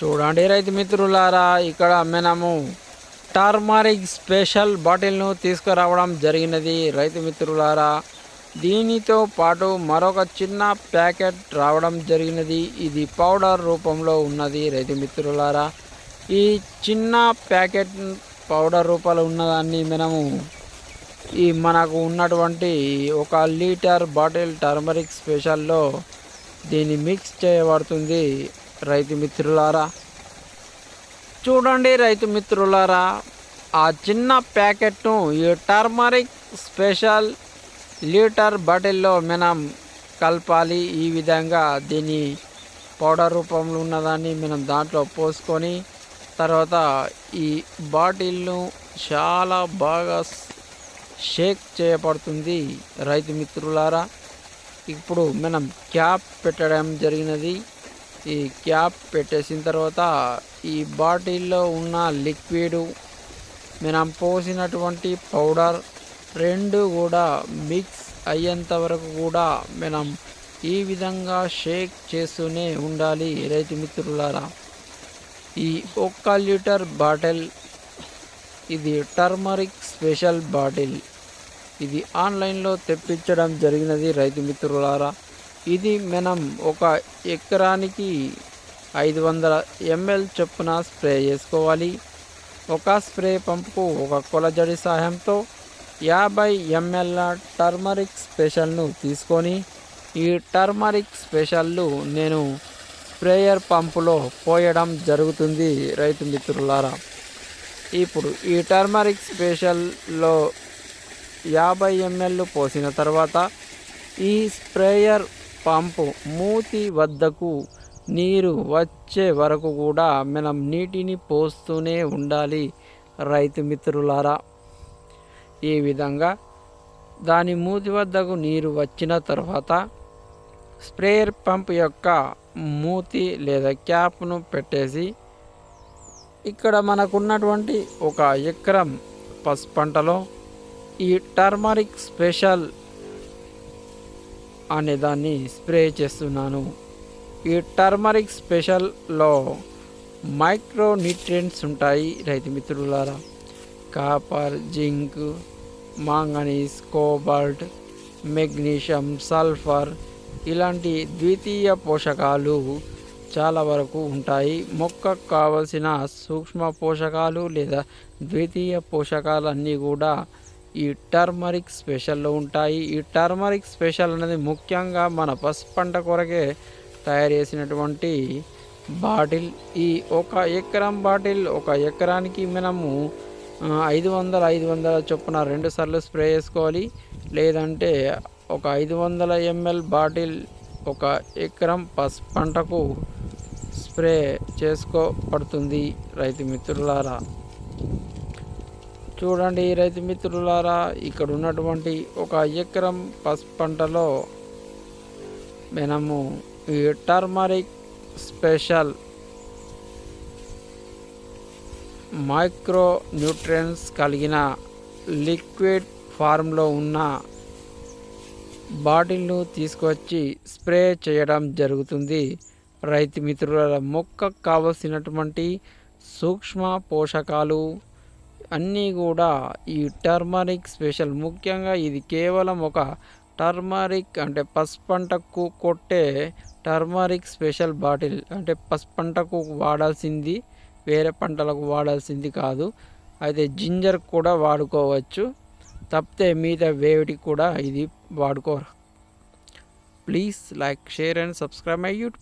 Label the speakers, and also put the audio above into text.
Speaker 1: చూడండి రైతు మిత్రులారా ఇక్కడ మనము టర్మరిక్ స్పెషల్ బాటిల్ను తీసుకురావడం జరిగినది. రైతు మిత్రులారా దీనితో పాటు మరొక చిన్న ప్యాకెట్ రావడం జరిగినది. ఇది పౌడర్ రూపంలో ఉన్నది రైతు మిత్రులారా. ఈ చిన్న ప్యాకెట్ పౌడర్ రూపంలో ఉన్నదాన్ని మనము ఈ మనకు ఉన్నటువంటి ఒక లీటర్ బాటిల్ టర్మరిక్ స్పెషల్లో దీన్ని మిక్స్ చేయబడుతుంది. రైతు మిత్రులారా చూడండి రైతు మిత్రులారా ఆ చిన్న ప్యాకెట్ను ఈ టర్మరిక్ స్పెషల్ లీటర్ బాటిల్లో మనం కలపాలి. ఈ విధంగా దీని పౌడర్ రూపంలో ఉన్నదాన్ని మనం దాంట్లో పోసుకొని తర్వాత ఈ బాటిల్ను చాలా బాగా షేక్ చేయబడుతుంది రైతు మిత్రులారా. ఇప్పుడు మనం క్యాప్ పెట్టడం జరిగినది. ఈ క్యాప్ పెట్టేసిన తర్వాత ఈ బాటిల్లో ఉన్న లిక్విడ్ మనం పోసినటువంటి పౌడర్ రెండు కూడా మిక్స్ అయ్యేంత వరకు కూడా మనం ఈ విధంగా షేక్ చేస్తూనే ఉండాలి. రైతు మిత్రులారా ఈ ఒక్క లీటర్ బాటిల్ ఇది టర్మరిక్ స్పెషల్ బాటిల్. ఇది ఆన్లైన్లో తెప్పించడం జరిగినది రైతు మిత్రులారా. ఇది మనం ఒక ఎకరానికి ఐదు వందల ఎంఎల్ చొప్పున స్ప్రే చేసుకోవాలి. ఒక స్ప్రే పంపుకు ఒక కొలజడి సహాయంతో యాభై ఎంఎల్ టర్మరిక్ స్పెషల్ను తీసుకొని ఈ టర్మరిక్ స్పెషల్లు నేను స్ప్రేయర్ పంపులో పోయడం జరుగుతుంది రైతు మిత్రులారా. ఇప్పుడు ఈ టర్మరిక్ స్పెషల్లో యాభై ఎంఎల్ పోసిన తర్వాత ఈ స్ప్రేయర్ పంపు మూతి వద్దకు నీరు వచ్చే వరకు కూడా మనం నీటిని పోస్తూనే ఉండాలి. రైతు మిత్రులారా ఈ విధంగా దాని మూతి వద్దకు నీరు వచ్చిన తర్వాత స్ప్రేయర్ పంప్ యొక్క మూతి లేదా క్యాప్ను పెట్టేసి ఇక్కడ మనకున్నటువంటి ఒక ఎకరం పసుపు పంటలో ఈ టర్మరిక్ స్పెషల్ అనే దాన్ని స్ప్రే చేస్తున్నాను. ఈ టర్మరిక్ స్పెషల్లో మైక్రో న్యూట్రియంట్స్ ఉంటాయి రైతు మిత్రులారా. Copper zinc manganese cobalt magnesium sulphur ఇలాంటి ద్వితీయ పోషకాలు చాలా వరకు ఉంటాయి. మొక్కకు కావలసిన సూక్ష్మ పోషకాలు లేదా ద్వితీయ పోషకాలన్నీ కూడా ఈ టర్మరిక్ స్పెషల్లో ఉంటాయి. ఈ టర్మరిక్ స్పెషల్ అనేది ముఖ్యంగా మన పసుపు పంట కొరకే తయారు చేసినటువంటి బాటిల్. ఈ ఒక ఎకరం బాటిల్ ఒక ఎకరానికి మనము ఐదు వందల ఐదు వందల చొప్పున రెండు సార్లు స్ప్రే చేసుకోవాలి. లేదంటే ఒక ఐదు వందల ఎంఎల్ బాటిల్ ఒక ఎకరం పసుపు పంటకు స్ప్రే చేసుకోబడుతుంది రైతు మిత్రులారా. చూడండి రైతు మిత్రులారా ఇక్కడ ఉన్నటువంటి ఒక ఎకరం పసుపు పంటలో మనము ఈ turmeric special micro nutrients liquid liquid ఫార్మ్లో ఉన్న బాటిల్ను తీసుకొచ్చి స్ప్రే చేయడం జరుగుతుంది. రైతు మిత్రుల మొక్కకు కావలసినటువంటి సూక్ష్మ పోషకాలు అన్నీ కూడా ఈ టర్మరిక్ స్పెషల్. ముఖ్యంగా ఇది కేవలం ఒక టర్మరిక్ అంటే పసుపు పంటకు కొట్టే టర్మరిక్ స్పెషల్ బాటిల్. అంటే పసుపు పంటకు వాడాల్సింది వేరే పంటలకు వాడాల్సింది కాదు. అయితే జింజర్ కూడా వాడుకోవచ్చు. తప్పితే మిగతా వేవిటికి కూడా ఇది వాడుకోరు. Please like share and subscribe my YouTube